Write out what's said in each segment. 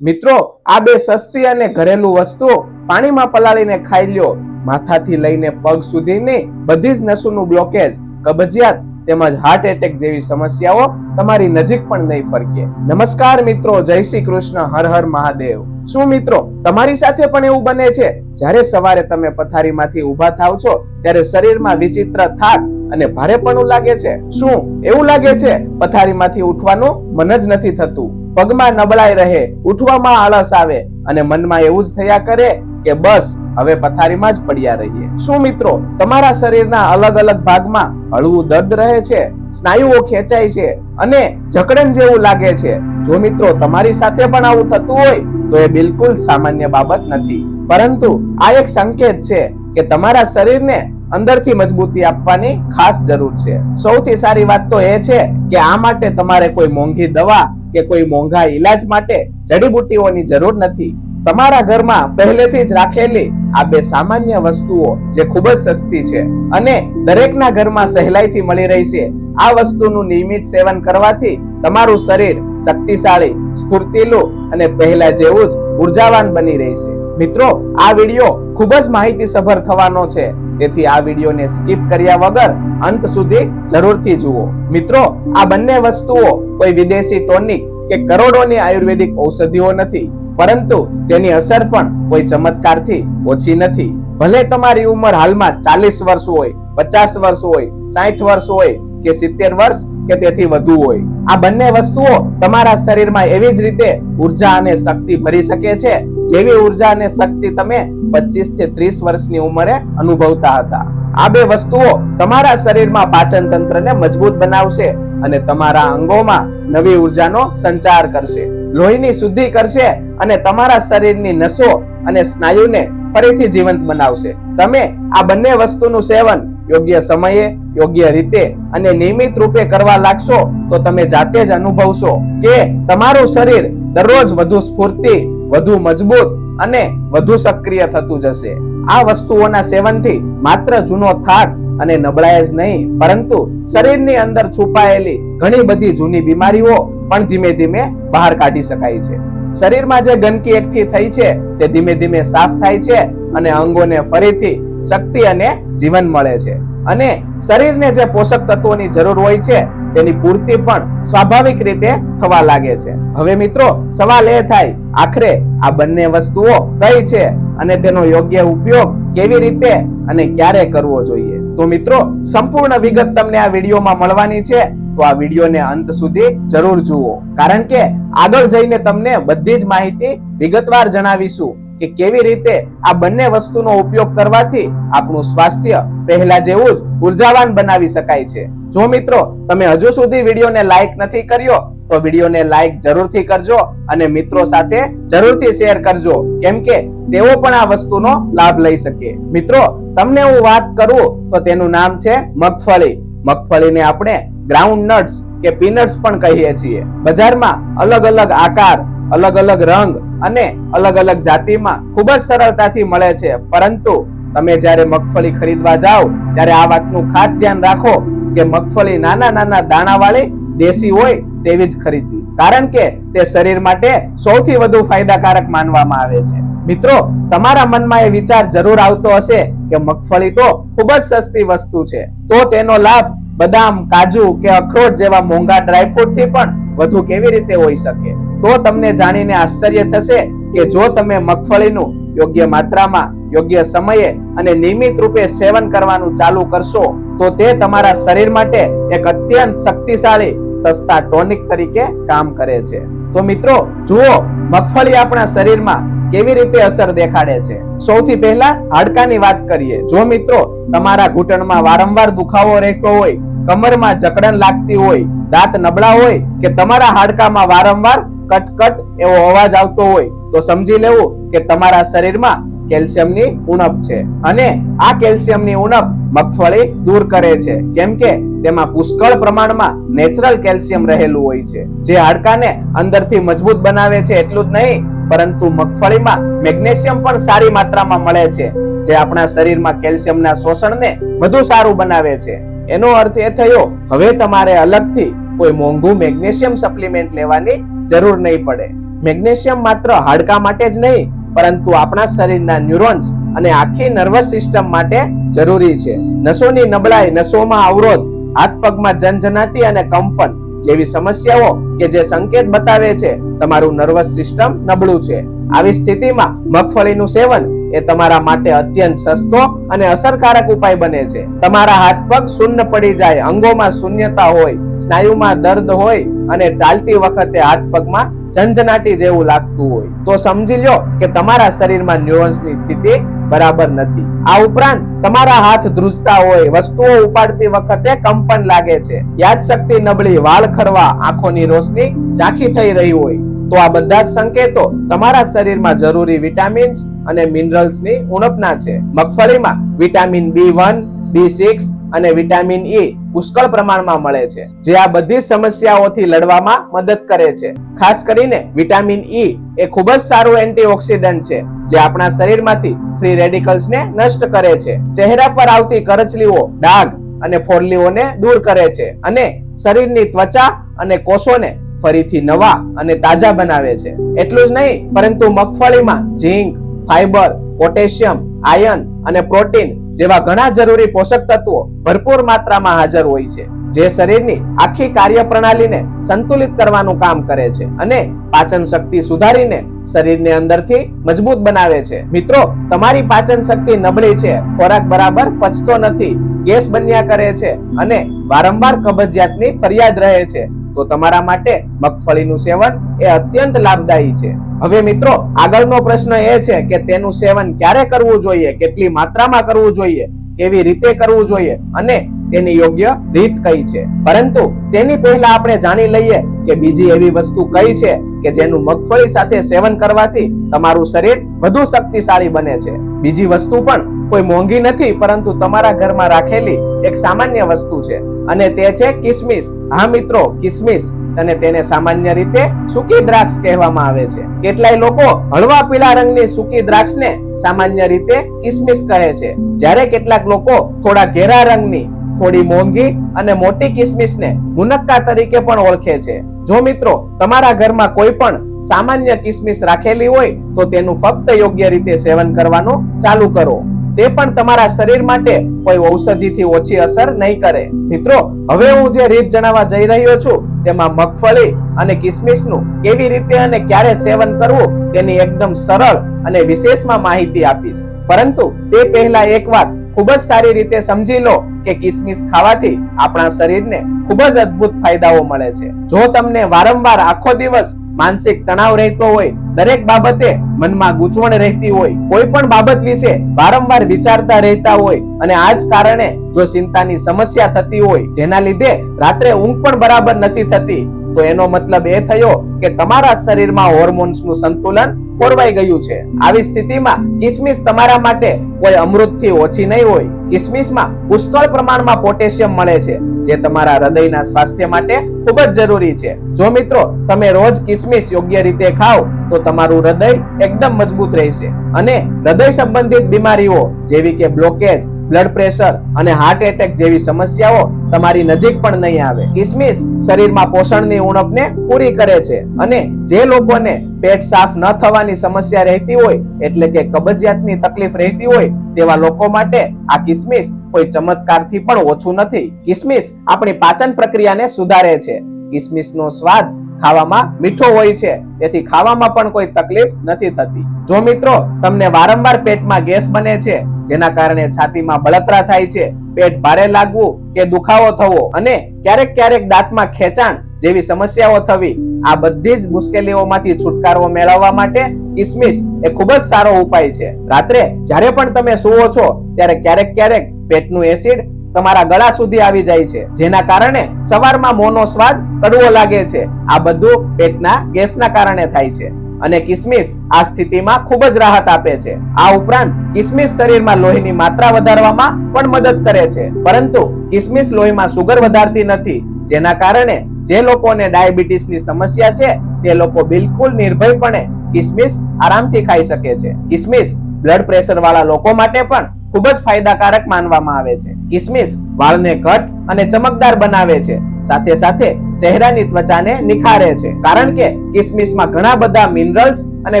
મિત્રો, આ બે સસ્તી અને ઘરેલું વસ્તુઓ પાણીમાં પલાળીને ખાઈ લ્યો. માથાથી લઈને પગ સુધીની બધી જ નસોનું બ્લોકેજ કબજિયાત તેમજ હાર્ટ એટેક જેવી સમસ્યાઓ તમારી નજીક પણ નહીં ફરકે. નમસ્કાર મિત્રો, જય શ્રી કૃષ્ણ, હર હર મહાદેવ. શું મિત્રો, તમારી સાથે પણ એવું બને છે? જ્યારે સવારે તમે પથારીમાંથી ઊભા થાવ છો, ત્યારે શરીરમાં વિચિત્ર થાક અને ભારેપણું લાગે છે. શું? એવું લાગે છે? પથારીમાંથી ઉઠવાનું મન જ નથી થતું. પગમાં નબળાઈ રહે, ઉઠવામાં આળસ આવે અને મનમાં એવું જ થયા કરે કે બસ, હવે પથારીમાં જ પડ્યા રહીએ. શું મિત્રો, તમારા શરીરના અલગ અલગ ભાગમાં હળવું દર્દ રહે છે, સ્નાયુઓ ખેંચાય છે અને જકડન જેવું લાગે છે? જો મિત્રો, તમારી સાથે પણ આવું થતું હોય, તો એ બિલકુલ સામાન્ય બાબત નથી. પરંતુ આ એક સંકેત છે કે તમારા શરીરને અંદરથી મજબૂતી આપવાની ખાસ જરૂર છે. સૌથી સારી વાત તો એ છે કે આ માટે તમારે કોઈ મોંઘી દવા કે કોઈ મોંઘા ઈલાજ માટે જડીબુટ્ટીઓની જરૂર નથી. તમારા ઘરમાં પહેલેથી જ રાખેલી આ બે સામાન્ય વસ્તુઓ જે ખૂબ જ સસ્તી છે અને દરેકના ઘરમાં સહેલાઈથી મળી રહી છે, આ વસ્તુનું નિયમિત સેવન કરવાથી તમારું શરીર શક્તિશાળી, સ્ફૂર્તિલું અને પહેલા જેવું જ ઉર્જાવાન બની રહેશે મિત્રો, આ વિડિયો ખૂબ જ માહિતીસભર થવાનો છે. તેથી આ વિડીયોને સ્કીપ કર્યા વગર અંત સુધી જરૂરથી જુઓ. મિત્રો, આ બંને વસ્તુઓ કોઈ વિદેશી ટોનિક કે કરોડોની આયુર્વેદિક ઔષધિઓ નથી, પરંતુ તેની અસર પણ કોઈ ચમત્કારથી ઓછી નથી. ભલે તમારી ઉંમર હાલમાં ચાલીસ વર્ષ હોય, પચાસ વર્ષ હોય સાઠ વર્ષ હોય કે સિત્તેર વર્ષ કે તેથી વધુ હોય, આ બંને વસ્તુઓ તમારા શરીરમાં એવી જ રીતે ઊર્જા અને શક્તિ ભરી શકે છે જેવી ઊર્જા અને શક્તિ તમે પચીસથી ત્રીસ વર્ષની ઉંમરે અનુભવતા હતા. આ બે વસ્તુઓ તમારા શરીરમાં પાચન તંત્રને મજબૂત બનાવશે અને તમારા અંગોમાં નવી ઉર્જાનો સંચાર કરશે. લોહીની શુદ્ધિ કરશે અને તમારા શરીરની નસો અને સ્નાયુને ફરીથી જીવંત બનાવશે. તમે આ બંને વસ્તુનું સેવન યોગ્ય સમયે, યોગ્ય રીતે અને નિયમિત રૂપે કરવા લાગશો તો તમે જાતે જ અનુભવશો કે તમારું શરીર દરરોજ વધુ સ્ફૂર્તિ વધુ મજબૂત અને વધુ સક્રિય થતું જશે. આ વસ્તુઓના સેવનથી માત્ર જૂનો થાક અને નબળાઈ જ નહીં, પરંતુ શરીરની અંદર છુપાયેલી ઘણી બધી જૂની બીમારીઓ પણ ધીમે ધીમે બહાર કાઢી શકાય છે. શરીરમાં જે ગંદકી એકઠી થઈ છે, તે ધીમે ધીમે સાફ થાય છે અને અંગોને ફરીથી શક્તિ અને જીવન મળે છે. અને શરીરને જે પોષક તત્વોની જરૂર હોય છે તેની પૂર્તિ પણ સ્વાભાવિક રીતે થવા લાગે છે. હવે મિત્રો, સવાલ એ થાય, આખરે આ બંને વસ્તુઓ કઈ છે અને તેનો યોગ્ય ઉપયોગ કેવી રીતે અને ક્યારે કરવો જોઈએ? તો મિત્રો, સંપૂર્ણ વિગત તમને આ વિડીયોમાં મળવાની છે, તો આ વિડીયોને અંત સુધી જરૂર જુઓ. કારણ કે આગળ જઈને તમને બધી જ માહિતી વિગતવાર જણાવીશું. કે કેવી રીતે આ બંને વસ્તુનો ઉપયોગ કરવાથી આપણું સ્વાસ્થ્ય પહેલા જેવું જ ઉર્જાવાન બનાવી શકાય છે. જો મિત્રો, તમે હજુ સુધી વિડીયોને લાઈક નથી કર્યો, તો વિડીયોને લાઈક જરૂરથી કરજો અને મિત્રો સાથે જરૂરથી શેર કરજો, કેમ કે તેઓ પણ આ વસ્તુનો લાભ લઈ શકે. મિત્રો, તમને હું વાત કરું તો તેનું નામ છે મગફળી. મગફળીને આપણે ગ્રાઉન્ડ નટ્સ કે પીનટ્સ પણ કહીએ છીએ. બજારમાં અલગ અલગ આકાર અલગ અલગ રંગ અને અલગ અલગ જાતિમાં ખૂબ જ સરળતાથી મળે છે. પરંતુ તમે જ્યારે મગફળી ખરીદવા જાઓ, ત્યારે આ વાતનું ખાસ ધ્યાન રાખો કે મગફળી નાના નાના દાણાવાળી દેશી હોય તેવી જ ખરીદવી. કારણ કે તે શરીર માટે સૌથી વધુ ફાયદાકારક માનવામાં આવે છે. મિત્રો, તમારા મનમાં એ વિચાર જરૂર આવતો હશે કે મગફળી તો ખૂબ જ સસ્તી વસ્તુ છે. તો તેનો લાભ બદામ, કાજુ કે અખરોટ જેવા મોંઘા ડ્રાયફ્રૂટથી પણ વધુ કેવી રીતે હોઈ શકે? તો તમને જાણીને આશ્ચર્ય થશે કે જો તમે મગફળીનું યોગ્ય માત્રામાં, યોગ્ય સમયે અને નિયમિત રૂપે સેવન કરવાનું ચાલુ કરશો, તો તે તમારા શરીર માટે એક અત્યંત શક્તિશાળી, સસ્તા ટોનિક તરીકે કામ કરે છે. તો મિત્રો, જુઓ, મગફળી આપણા શરીરમાં કેવી રીતે અસર દેખાડે છે. સૌથી પહેલા હાડકાની વાત કરીએ. જો મિત્રો, તમારા ઘૂંટણમાં વારંવાર દુખાવો રહેતો હોય, કમરમાં જકડન લાગતી હોય દાંત નબળા હોય કે તમારા હાડકામાં વારંવાર કટકટ એવો અવાજ આવતો હોય, તો સમજી લેવું કે તમારા શરીરમાં કેલ્શિયમની ઉણપ છે. અને આ કેલ્શિયમની ઉણપ મગફળી દૂર કરે છે. કેમ કે તેમાં પુષ્કળ પ્રમાણમાં નેચરલ કેલ્શિયમ રહેલું હોય છે. જે હાડકાને અંદરથી મજબૂત બનાવે છે એટલું જ નહીં, પરંતુ મગફળીમાં મેગ્નેશિયમ પણ સારી માત્રામાં મળે છે, જે આપણા શરીરમાં કેલ્શિયમના શોષણને વધુ સારું બનાવે છે. એનો અર્થ એ થયો, હવે તમારે અલગથી કોઈ મોંઘું મેગ્નેશિયમ સપ્લિમેન્ટ લેવાની જરૂર નહીં પડે. મેગ્નેશિયમ માત્ર હાડકા માટે જ નહીં, પરંતુ આપણા શરીરના ન્યુરોન્સ અને આખી નર્વસ સિસ્ટમ માટે જરૂરી છે. નસોની નબળાઈ, નસોમાં અવરોધ, હાથ પગમાં જનજનાટી અને કંપન જેવી સમસ્યાઓ કે જે સંકેત બતાવે છે, તમારું નર્વસ સિસ્ટમ નબળું છે. આવી સ્થિતિમાં મગફળીનું સેવન એ તમારા માટે અત્યંત સસ્તો અને અસરકારક ઉપાય બને છે. તમારા હાથ પગ શૂન્ય પડી જાય, અંગોમાં શૂન્યતા હોય, સ્નાયુમાં દર્દ હોય અને ચાલતી વખતે હાથ પગમાં ઝંઝનાટી જેવું લાગતું હોય. તો સમજી લો કે તમારા શરીરમાં ન્યુરોન્સની સ્થિતિ બરાબર નથી. આ ઉપરાંત તમારા હાથ ધ્રુજતા હોય, વસ્તુઓ ઉપાડતી વખતે કંપન લાગે છે. યાદશક્તિ નબળી વાળ ખરવા, આંખોની રોશની ઝાંખી થઈ રહી હોય. તો આ બધા જ સંકેતો તમારા શરીરમાં જરૂરી વિટામિન્સ અને મિનરલ્સની ઉણપના છે. મગફળીમાં vitamin B one, B six અને વિટામિન ઈ પુષ્કળ પ્રમાણમાં મળે છે, જે આ બધી સમસ્યાઓથી લડવામાં મદદ કરે છે. ખાસ કરીને વિટામિન ઈ એ ખૂબ જ સારું એન્ટીઓક્સિડન્ટ છે, જે આપણા શરીરમાંથી ફ્રી રેડિકલ્સને નષ્ટ કરે છે. ચહેરા પર આવતી કરચલીઓ, ડાઘ અને ફોડલીઓને દૂર કરે છે અને શરીરની ત્વચા અને કોષોને ફરીથી નવા અને તાજા બનાવે છે. એટલું જ નહીં, પરંતુ મગફળીમાં ઝીંક, ફાઈબર, પોટેશિયમ, આયન અને પ્રોટીન જેવા ઘણા જરૂરી પોષક તત્વો ભરપૂર માત્રામાં હાજર હોય છે, જે શરીરની આખી કાર્યપ્રણાલીને સંતુલિત કરવાનું કામ કરે છે અને પાચન શક્તિ સુધારીને શરીરને અંદરથી મજબૂત બનાવે છે. મિત્રો, તમારી પાચન શક્તિ નબળી છે, ખોરાક બરાબર પચતો નથી, ગેસ બન્યા કરે છે અને વારંવાર કબજિયાતની ફરિયાદ રહે છે. તો તમારા માટે મગફળીનું સેવન એ અત્યંત લાભદાયી છે. હવે મિત્રો, આગળનો પ્રશ્ન એ છે કે તેનું સેવન ક્યારે કરવું જોઈએ, કેટલી માત્રામાં કરવું જોઈએ, કેવી રીતે કરવું જોઈએ અને તેની યોગ્ય રીત કઈ છે. પરંતુ તેની પહેલા આપણે જાણી લઈએ કે બીજી એવી વસ્તુ કઈ છે કે જેનું મગફળી સાથે સેવન કરવાથી તમારું શરીર વધુ શક્તિશાળી બને છે. બીજી વસ્તુ પણ કોઈ મોંઘી નથી, પરંતુ તમારા ઘરમાં રાખેલી એક સામાન્ય વસ્તુ છે. અને તે છે કિસમિસ. હા મિત્રો, કિસમિસ. અને તેને સામાન્ય રીતે સૂકી દ્રાક્ષ કહેવામાં આવે છે. કેટલાય લોકો હળવા પીળા રંગની સૂકી દ્રાક્ષને સામાન્ય રીતે કિસમિસ કહે છે. જ્યારે કેટલાક લોકો થોડા ઘેરા રંગની, થોડી મોંઘી અને મોટી કિસમિસને મુનક્કા તરીકે પણ ઓળખે છે. જો મિત્રો, તમારા ઘરમાં કોઈ પણ સામાન્ય કિસમિસ રાખેલી હોય, તો તેનું ફક્ત યોગ્ય રીતે સેવન કરવાનું ચાલુ કરો. તે પણ તમારા શરીર માટે કોઈ ઔષધિથી ઓછી અસર નહીં કરે. મિત્રો, હવે હું જે રીત જણાવવા જઈ રહ્યો છું, તેમાં મગફળી અને કિસમિસનું કેવી રીતે અને ક્યારે સેવન કરવું, તેની એકદમ સરળ અને વિશેષમાં માહિતી આપીશ. પરંતુ તે પહેલા એક વાત ખૂબ જ સારી રીતે સમજી લો કે કિસમિસ ખાવાથી આપણા શરીરને ખૂબ જ અદ્ભુત ફાયદાઓ મળે છે. જો તમને વારંવાર આખો દિવસ માનસિક તણાવ રહેતો હોય, દરેક બાબતે મનમાં ગૂંચવણ રહેતી હોય, કોઈ પણ બાબત વિશે વારંવાર વિચારતા રહેતા હોય અને આ જ કારણે જો ચિંતાની સમસ્યા થતી હોય, જેના લીધે રાત્રે ઊંઘ પણ બરાબર નથી થતી, તો એનો મતલબ એ થયો કે તમારા શરીરમાં હોર્મોન્સનું સંતુલન ખોરવાઈ ગયું છે. આવી સ્થિતિમાં કિસમિસ તમારા માટે કોઈ અમૃતથી ઓછી નહીં હોય. કિસમિસમાં પુષ્કળ પ્રમાણમાં પોટેશિયમ મળે છે, જે તમારા હૃદયના સ્વાસ્થ્ય માટે ખૂબ જ જરૂરી છે. જો મિત્રો, તમે રોજ કિસમિસ યોગ્ય રીતે ખાઓ, તો તમારું હૃદય એકદમ મજબૂત રહેશે. અને હૃદય સંબંધિત બીમારીઓ, જેવી કે બ્લોકેજ બ્લડ પ્રેશર અને હાર્ટ એટેક જેવી સમસ્યાઓ તમારી નજીક પણ નહીં આવે. કિસમિસ શરીરમાં પોષણની ઉણપને પૂરી કરે છે. અને જે લોકોને પેટ સાફ ન થવાની સમસ્યા રહેતી હોય, એટલે કે કબજિયાતની તકલીફ રહેતી હોય, તેવા લોકો માટે આ કિસમિસ કોઈ ચમત્કારથી પણ ઓછું નથી. કિસમિસ આપણી પાચન પ્રક્રિયાને સુધારે છે. કિસમિસનો સ્વાદ ખાવામાં મીઠો હોય છે, તેથી ખાવામાં પણ કોઈ તકલીફ નથી થતી. જો મિત્રો, તમને વારંવાર પેટમાં ગેસ બને છે, જેના કારણે છાતીમાં બળતરા થાય છે, પેટ ભારે લાગવું કે દુખાવો થવો, અને ક્યારેક ક્યારેક દાંતમાં ખેંચાણ જેવી સમસ્યાઓ થવી આ બધી જ મુશ્કેલીઓમાંથી છુટકારો મેળવવા માટે કિસમિસ એ ખૂબ જ સારો ઉપાય છે. રાત્રે જ્યારે પણ તમે સુવો છો, ત્યારે ક્યારેક ક્યારેક પેટનું એસિડ તમારા ગળા સુધી આવી જાય છે, જેના કારણે સવારમાં મોનો સ્વાદ કડવો લાગે છે. આ બધું પેટના ગેસના કારણે થાય છે અને કિસમિસ આ સ્થિતિમાં ખૂબ જ રાહત આપે છે. આ ઉપરાંત કિસમિસ શરીરમાં લોહીની માત્રા વધારવામાં પણ મદદ કરે છે. પરંતુ કિસમિસ લોહીમાં સુગર વધારતી નથી, જેના કારણે જે લોકોને ડાયાબિટીસની સમસ્યા છે, તે લોકો બિલકુલ નિર્ભયપણે કિસમિસ આરામથી ખાઈ શકે છે. કિસમિસ બ્લડ પ્રેશર વાળા લોકો માટે પણ ખૂબ જ ફાયદાકારક માનવામાં આવે છે. કિસમિસ વાળને ઘટ અને ચમકદાર બનાવે છે. સાથે સાથે ચહેરાની ત્વચાને નિખારે છે. કારણ કે કિસમિસમાં ઘણા બધા મિનરલ્સ અને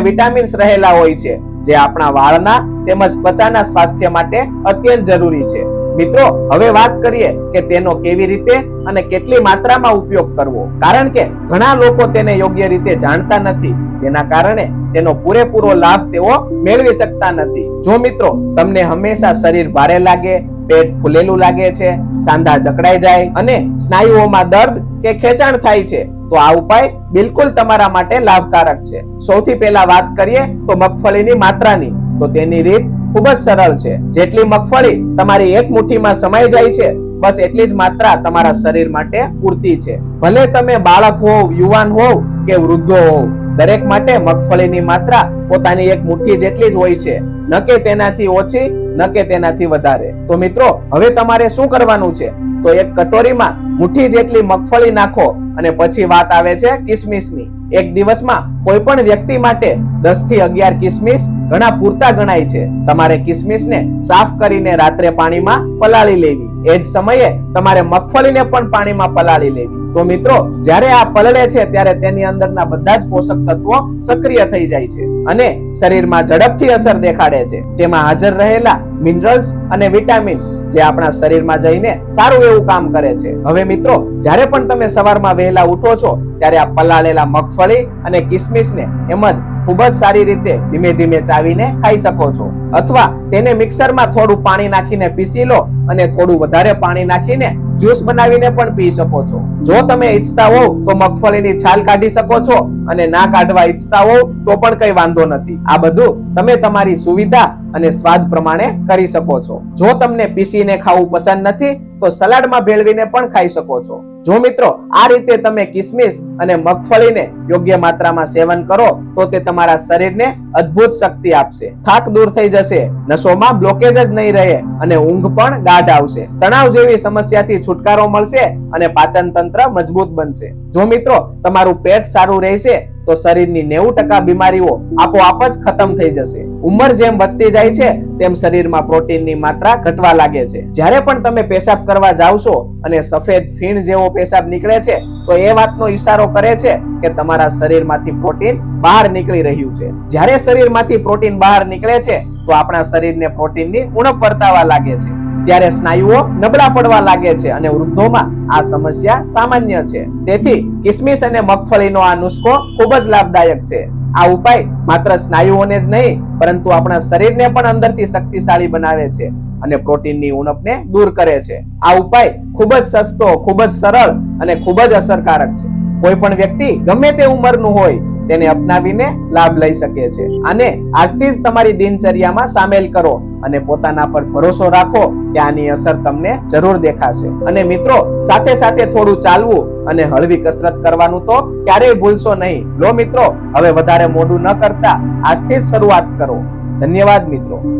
વિટામિન્સ રહેલા હોય છે, જે આપણા વાળના તેમજ ત્વચાના સ્વાસ્થ્ય માટે અત્યંત જરૂરી છે. મિત્રો, હવે વાત કરીએ કે તેનો કેવી રીતે અને કેટલી માત્રામાં ઉપયોગ કરવો. કારણ કે ઘણા લોકો તેને યોગ્ય રીતે જાણતા નથી, જેના કારણે તેનો પૂરેપૂરો લાભ તેઓ મેળવી શકતા નથી. જો મિત્રો, તમને હંમેશા શરીર ભારે લાગે, પેટ ફૂલેલું લાગે છે, સાંધા જકડાઈ જાય અને સ્નાયુઓમાં દર્દ કે ખેંચાણ થાય છે, તો આ ઉપાય બિલકુલ તમારા માટે લાભકારક છે. સૌથી પહેલા વાત કરીએ તો મગફળીની માત્રાની. તો તેની રીત ખૂબ જ સરળ છે. જેટલી મગફળી તમારી એક મુઠ્ઠીમાં સમાઈ જાય છે, બસ એટલી જ માત્રા તમારા શરીર માટે પૂરતી છે. ભલે તમે બાળક હોવ, યુવાન હોવ કે વૃદ્ધો હોવ, દરેક માટે મગફળીની માત્રા પોતાની એક મુઠ્ઠી જેટલી જ હોય છે. ન કે તેનાથી ઓછી, ન કે તેનાથી વધારે. તો મિત્રો, હવે તમારે શું કરવાનું છે? તો એક કટોરીમાં મુઠ્ઠી જેટલી મગફળી નાખો અને પછી વાત આવે છે કિસમિસની. એક દિવસમાં કોઈ પણ વ્યક્તિ માટે 10 થી અગિયાર કિસમિસ ઘણા પૂરતા ગણાય છે. તમારે કિસમિસને સાફ કરીને રાત્રે પાણીમાં પલાળી લેવી. એ જ સમયે તમારે મગફળીને પણ પાણીમાં પલાળી લેવી. તો મિત્રો, જ્યારે આ પલળે છે, ત્યારે તેની અંદરના બધા જ પોષક તત્વો સક્રિય થઈ જાય છે અને શરીરમાં ઝડપથી અસર દેખાડે છે. તેમાં હાજર રહેલા મિનરલ્સ અને વિટામિન્સ જે આપણા શરીરમાં જઈને સારું એવું કામ કરે છે. હવે મિત્રો, જ્યારે પણ તમે સવારમાં વહેલા ઉઠો છો, ત્યારે આ પલાળેલા મગફળી અને કિસમિસને એમ જ ખૂબ જ સારી રીતે ધીમે ધીમે ચાવીને ખાઈ શકો છો. અથવા તેને મિક્સરમાં થોડું પાણી નાખીને પીસી લો અને થોડું વધારે પાણી નાખીને જ્યુસ બનાવીને પણ પી શકો છો. જો તમે ઈચ્છતા હોવ તો મગફળીની છાલ કાઢી શકો છો અને ના કાઢવા ઈચ્છતા હોવ તો પણ કઈ વાંધો નથી. આ બધું તમે તમારી સુવિધા અને સ્વાદ પ્રમાણે કરી શકો છો. જો તમને પીસીને ખાવું પસંદ નથી તો સલાડમાં ભેળવીને પણ ખાઈ શકો છો. જો મિત્રો, આ રીતે તમે કિસમિસ અને મગફળીને યોગ્ય માત્રામાં સેવન કરો, તો તે તમારા શરીરને અદ્ભુત શક્તિ આપશે. થાક દૂર થઈ જશે, નસોમાં બ્લોકેજ જ નહીં રહે અને ઊંઘ પણ ગાઢ આવશે. તણાવ જેવી સમસ્યાથી છુટકારો મળશે અને પાચન તંત્ર મજબૂત બનશે. જો મિત્રો, તમારું પેટ સારું રહેશે તો શરીરની નેવું ટકા બીમારીઓ આપોઆપ જ ખતમ થઈ જશે. ઉંમર જેમ વધતી જાય છે, તેમ શરીરમાં પ્રોટીનની માત્રા ઘટવા લાગે છે. જ્યારે પણ તમે પેશાબ કરવા જાવ છો અને સફેદ ફીણ જેવો પેશાબ નીકળે છે, તો એ વાતનો ઈશારો કરે છે કે તમારા શરીરમાંથી પ્રોટીન બહાર નીકળી રહ્યું છે. જ્યારે શરીરમાંથી પ્રોટીન બહાર નીકળે છે, તો આપણા શરીરને પ્રોટીનની ઉણપ વર્તાવા લાગે છે. ત્યારે સ્નાયુઓ નબળા પડવા લાગે છે અને વૃદ્ધોમાં આ સમસ્યા સામાન્ય છે. તેથી કિસમિસ અને મગફળીનો આ નુસ્ખો ખૂબ જ લાભદાયક છે. આ ઉપાય માત્ર સ્નાયુઓને જ નહીં, પરંતુ આપણા શરીરને પણ અંદરથી શક્તિશાળી બનાવે છે અને પ્રોટીનની ઉણપને દૂર કરે છે. આ ઉપાય ખૂબ જ સસ્તો, ખૂબ જ સરળ અને ખૂબ જ અસરકારક છે. કોઈ પણ વ્યક્તિ ગમે તે ઉંમરનું હોય તેને અપનાવીને લાભ લઈ શકે છે. અને આજથી જ તમારી દિનચર્યામાં સામેલ કરો અને પોતાના પર ભરોસો રાખો કે આની અસર તમને જરૂર દેખાશે. અને મિત્રો, સાથે સાથે થોડું ચાલવું અને હળવી કસરત કરવાનું તો ક્યારેય ભૂલશો નહીં. લો મિત્રો, હવે વધારે મોડું ન કરતા આજથી જ શરૂઆત કરો. ધન્યવાદ મિત્રો.